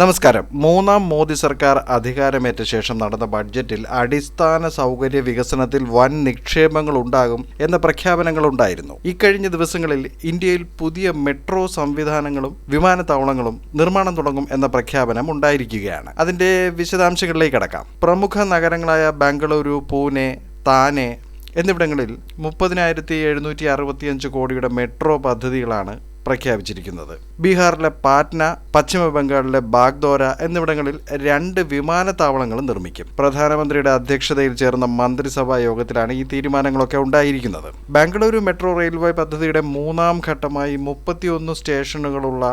നമസ്കാരം. മൂന്നാം മോദി സർക്കാർ അധികാരമേറ്റ ശേഷം നടന്ന ബഡ്ജറ്റിൽ അടിസ്ഥാന സൗകര്യ വികസനത്തിൽ വൻ നിക്ഷേപങ്ങൾ ഉണ്ടാകും എന്ന പ്രഖ്യാപനങ്ങൾ ഉണ്ടായിരുന്നു. ഇക്കഴിഞ്ഞ ദിവസങ്ങളിൽ ഇന്ത്യയിൽ പുതിയ മെട്രോ സംവിധാനങ്ങളും വിമാനത്താവളങ്ങളും നിർമ്മാണം തുടങ്ങും എന്ന പ്രഖ്യാപനം ഉണ്ടായിരിക്കുകയാണ്. അതിന്റെ വിശദാംശങ്ങളിലേക്ക് കടക്കാം. പ്രമുഖ നഗരങ്ങളായ ബാംഗ്ലൂരു പൂനെ താനെ എന്നിവിടങ്ങളിൽ മുപ്പതിനായിരത്തി എഴുന്നൂറ്റി അറുപത്തിയഞ്ച് കോടിയുടെ മെട്രോ പദ്ധതികളാണ് പ്രഖ്യാപിച്ചിരിക്കുന്നത്. ബീഹാറിലെ പാറ്റ്ന പശ്ചിമ ബംഗാളിലെ ബാഗ്ദോര എന്നിവിടങ്ങളിൽ രണ്ട് വിമാനത്താവളങ്ങളും നിർമ്മിക്കും. പ്രധാനമന്ത്രിയുടെ അധ്യക്ഷതയിൽ ചേർന്ന മന്ത്രിസഭാ യോഗത്തിലാണ് ഈ തീരുമാനങ്ങളൊക്കെ ഉണ്ടായിരിക്കുന്നത്. ബാംഗ്ലൂരു മെട്രോ റെയിൽവേ പദ്ധതിയുടെ മൂന്നാം ഘട്ടമായി മുപ്പത്തിയൊന്ന് സ്റ്റേഷനുകളുള്ള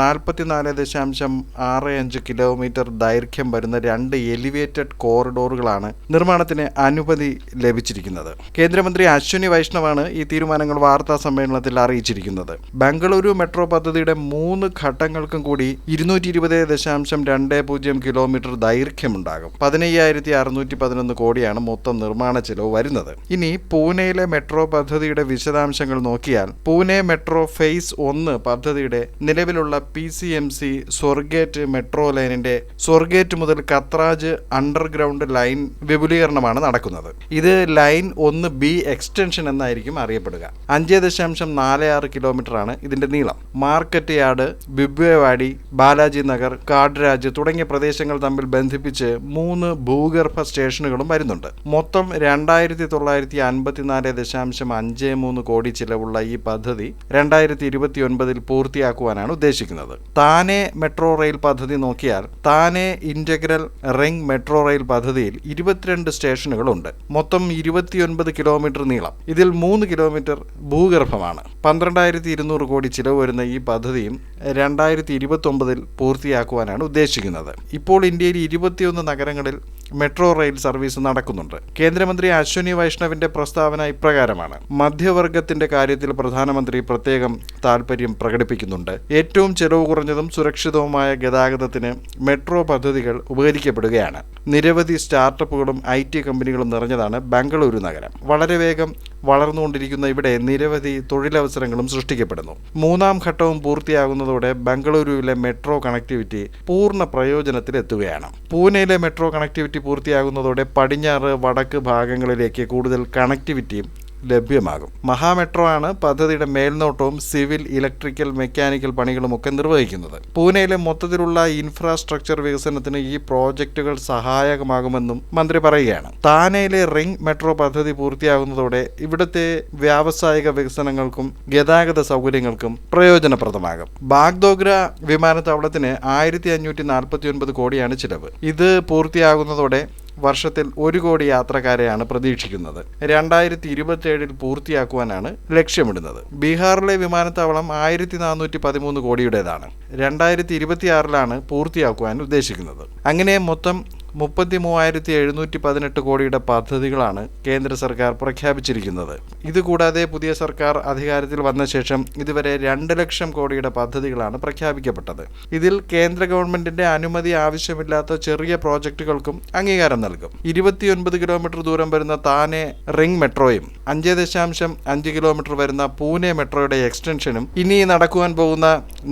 നാൽപ്പത്തിനാല് ദശാംശം ആറ് അഞ്ച് കിലോമീറ്റർ ദൈർഘ്യം വരുന്ന രണ്ട് എലിവേറ്റഡ് കോറിഡോറുകളാണ് നിർമ്മാണത്തിന് അനുമതി ലഭിച്ചിരിക്കുന്നത്. കേന്ദ്രമന്ത്രി അശ്വിനി വൈഷ്ണവാണ് ഈ തീരുമാനങ്ങൾ വാർത്താ സമ്മേളനത്തിൽ അറിയിച്ചിരിക്കുന്നത്. ബാംഗ്ലൂരു മെട്രോ പദ്ധതിയുടെ മൂന്ന് ഘട്ടങ്ങൾക്കും കൂടി ഇരുന്നൂറ്റി ഇരുപത് ദശാംശം രണ്ട് പൂജ്യം കിലോമീറ്റർ ദൈർഘ്യമുണ്ടാകും. പതിനയ്യായിരത്തി അറുന്നൂറ്റി പതിനൊന്ന് കോടിയാണ് മൊത്തം നിർമ്മാണ ചെലവ് വരുന്നത്. ഇനി പൂനെയിലെ മെട്രോ പദ്ധതിയുടെ വിശദാംശങ്ങൾ നോക്കിയാൽ പൂനെ മെട്രോ ഫേസ് ഒന്ന് പദ്ധതിയുടെ നിലവിലുള്ള P C M C Swargate metro ലൈനിന്റെ സ്വർഗേറ്റ് മുതൽ കത്രാജ് അണ്ടർഗ്രൗണ്ട് ലൈൻ വിപുലീകരണമാണ് നടക്കുന്നത്. ഇത് ലൈൻ ഒന്ന് ബി എക്സ്റ്റൻഷൻ എന്നായിരിക്കും അറിയപ്പെടുക. അഞ്ച് ദശാംശം നാല് ആറ് കിലോമീറ്റർ ആണ് ഇതിന്റെ നീളം മാർക്കറ്റ് യാർഡ് ബിബ്വേവാടി ബാലാജി നഗർ കാഡ്രാജ് തുടങ്ങിയ പ്രദേശങ്ങൾ തമ്മിൽ ബന്ധിപ്പിച്ച് മൂന്ന് ഭൂഗർഭ സ്റ്റേഷനുകളും വരുന്നുണ്ട്. മൊത്തം രണ്ടായിരത്തി തൊള്ളായിരത്തി അൻപത്തിനാല് ദശാംശം അഞ്ച് മൂന്ന് കോടി ചിലവുള്ള ഈ പദ്ധതി രണ്ടായിരത്തി ഇരുപത്തി ഒൻപതിൽ പൂർത്തിയാക്കുവാനാണ് ഉദ്ദേശിക്കുന്നത്. താനെ മെട്രോ റെയിൽ പദ്ധതി നോക്കിയാൽ Thane integral ring metro rail പദ്ധതിയിൽ ഇരുപത്തിരണ്ട് സ്റ്റേഷനുകളുണ്ട്. മൊത്തം ഇരുപത്തിയൊൻപത് കിലോമീറ്റർ നീളം. ഇതിൽ മൂന്ന് കിലോമീറ്റർ ഭൂഗർഭമാണ്. പന്ത്രണ്ടായിരത്തി ഇരുന്നൂറ് കോടി ചിലവ് വരുന്ന ഈ പദ്ധതിയും രണ്ടായിരത്തി ഇരുപത്തി ഒമ്പതിൽ പൂർത്തിയാക്കുവാനാണ് ഉദ്ദേശിക്കുന്നത്. ഇപ്പോൾ ഇന്ത്യയിൽ ഇരുപത്തിയൊന്ന് നഗരങ്ങളിൽ മെട്രോ റെയിൽ സർവീസ് നടക്കുന്നുണ്ട്. കേന്ദ്രമന്ത്രി അശ്വനി വൈഷ്ണവിന്റെ പ്രസ്താവന ഇപ്രകാരമാണ്. മധ്യവർഗത്തിന്റെ കാര്യത്തിൽ പ്രധാനമന്ത്രി പ്രത്യേകം താൽപര്യം പ്രകടിപ്പിക്കുന്നുണ്ട്. ഏറ്റവും ചെലവ് കുറഞ്ഞതും സുരക്ഷിതവുമായ ഗതാഗതത്തിന് മെട്രോ പദ്ധതികൾ ഉപകരിക്കപ്പെടുകയാണ്. നിരവധി സ്റ്റാർട്ടപ്പുകളും ഐ ടി കമ്പനികളും നിറഞ്ഞതാണ് ബംഗളൂരു നഗരം. വളരെ വേഗം വളർന്നുകൊണ്ടിരിക്കുന്ന ഇവിടെ നിരവധി തൊഴിലവസരങ്ങളും സൃഷ്ടിക്കപ്പെടുന്നു. മൂന്നാം ഘട്ടവും പൂർത്തിയാകുന്നതോടെ ബംഗളൂരുവിലെ മെട്രോ കണക്ടിവിറ്റി പൂർണ പ്രയോജനത്തിലെത്തുകയാണ്. പൂനെയിലെ മെട്രോ കണക്ടിവിറ്റി പൂർത്തിയാകുന്നതോടെ പടിഞ്ഞാറ് വടക്ക് ഭാഗങ്ങളിലേക്ക് കൂടുതൽ കണക്ടിവിറ്റിയും ലഭ്യമാകും. മഹാമെട്രോ ആണ് പദ്ധതിയുടെ മേൽനോട്ടവും സിവിൽ ഇലക്ട്രിക്കൽ മെക്കാനിക്കൽ പണികളും ഒക്കെ നിർവഹിക്കുന്നത്. പൂനെയിലെ മൊത്തത്തിലുള്ള ഇൻഫ്രാസ്ട്രക്ചർ വികസനത്തിന് ഈ പ്രോജക്റ്റുകൾ സഹായകമാകുമെന്നും മന്ത്രി പറയുകയാണ്. താനെയിലെ റിംഗ് മെട്രോ പദ്ധതി പൂർത്തിയാകുന്നതോടെ ഇവിടുത്തെ വ്യാവസായിക വികസനങ്ങൾക്കും ഗതാഗത സൗകര്യങ്ങൾക്കും പ്രയോജനപ്രദമാകും. ബാഗ്ദോഗ്ര വിമാനത്താവളത്തിന് ആയിരത്തി അഞ്ഞൂറ്റി നാൽപ്പത്തി ഒൻപത് കോടിയാണ് ചിലവ്. ഇത് പൂർത്തിയാകുന്നതോടെ വർഷത്തിൽ ഒരു കോടി യാത്രക്കാരെയാണ് പ്രതീക്ഷിക്കുന്നത്. രണ്ടായിരത്തി ഇരുപത്തിയേഴിൽ പൂർത്തിയാക്കുവാനാണ് ലക്ഷ്യമിടുന്നത്. ബീഹാറിലെ വിമാനത്താവളം ആയിരത്തി നാനൂറ്റി പതിമൂന്ന് കോടിയുടേതാണ്. രണ്ടായിരത്തി ഇരുപത്തിയാറിലാണ് പൂർത്തിയാക്കുവാൻ ഉദ്ദേശിക്കുന്നത്. അങ്ങനെ മൊത്തം മുപ്പത്തി മൂവായിരത്തി എഴുന്നൂറ്റി പതിനെട്ട് കോടിയുടെ പദ്ധതികളാണ് കേന്ദ്ര സർക്കാർ പ്രഖ്യാപിച്ചിരിക്കുന്നത്. ഇതുകൂടാതെ പുതിയ സർക്കാർ അധികാരത്തിൽ വന്ന ശേഷം ഇതുവരെ രണ്ട് ലക്ഷം കോടിയുടെ പദ്ധതികളാണ് പ്രഖ്യാപിക്കപ്പെട്ടത്. ഇതിൽ കേന്ദ്ര ഗവൺമെന്റിന്റെ അനുമതി ആവശ്യമില്ലാത്ത ചെറിയ പ്രോജക്റ്റുകൾക്കും അംഗീകാരം നൽകും. ഇരുപത്തിയൊൻപത് കിലോമീറ്റർ ദൂരം വരുന്ന താനെ റിംഗ് മെട്രോയും അഞ്ച് ദശാംശം അഞ്ച് കിലോമീറ്റർ വരുന്ന പൂനെ മെട്രോയുടെ എക്സ്റ്റൻഷനും ഇനി നടക്കുവാൻ പോകുന്ന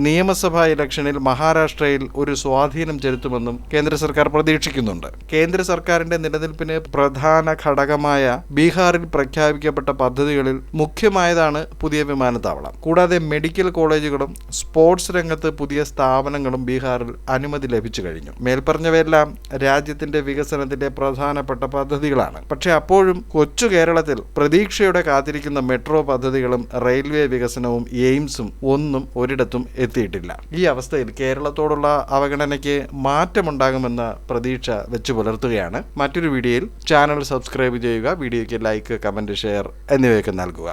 നിയമസഭാ ഇലക്ഷനിൽ മഹാരാഷ്ട്രയിൽ ഒരു സ്വാധീനം ചെലുത്തുമെന്നും കേന്ദ്ര സർക്കാർ പ്രതീക്ഷിക്കുന്നുണ്ട് കേന്ദ്ര സർക്കാരിന്റെ നിലനിൽപ്പിന് പ്രധാന ഘടകമായ ബീഹാറിൽ പ്രഖ്യാപിക്കപ്പെട്ട പദ്ധതികളിൽ മുഖ്യമായതാണ് പുതിയ വിമാനത്താവളം. കൂടാതെ മെഡിക്കൽ കോളേജുകളും സ്പോർട്സ് രംഗത്ത് പുതിയ സ്ഥാപനങ്ങളും ബീഹാറിൽ അനുമതി ലഭിച്ചു കഴിഞ്ഞു. മേൽപ്പറഞ്ഞവയെല്ലാം രാജ്യത്തിന്റെ വികസനത്തിന്റെ പ്രധാനപ്പെട്ട പദ്ധതികളാണ്. പക്ഷേ അപ്പോഴും കൊച്ചു കേരളത്തിൽ പ്രതീക്ഷയോടെ കാത്തിരിക്കുന്ന മെട്രോ പദ്ധതികളും റെയിൽവേ വികസനവും എയിംസും ഒന്നും ഒരിടത്തും എത്തിയിട്ടില്ല. ഈ അവസ്ഥയിൽ കേരളത്തോടുള്ള അവഗണനയ്ക്ക് മാറ്റമുണ്ടാകുമെന്ന പ്രതീക്ഷ വെച്ച് പുലർത്തുകയാണ്. മറ്റൊരു വീഡിയോയിൽ ചാനൽ സബ്സ്ക്രൈബ് ചെയ്യുക വീഡിയോയ്ക്ക് ലൈക്ക് കമന്റ് ഷെയർ എന്നിവയൊക്കെ നൽകുക.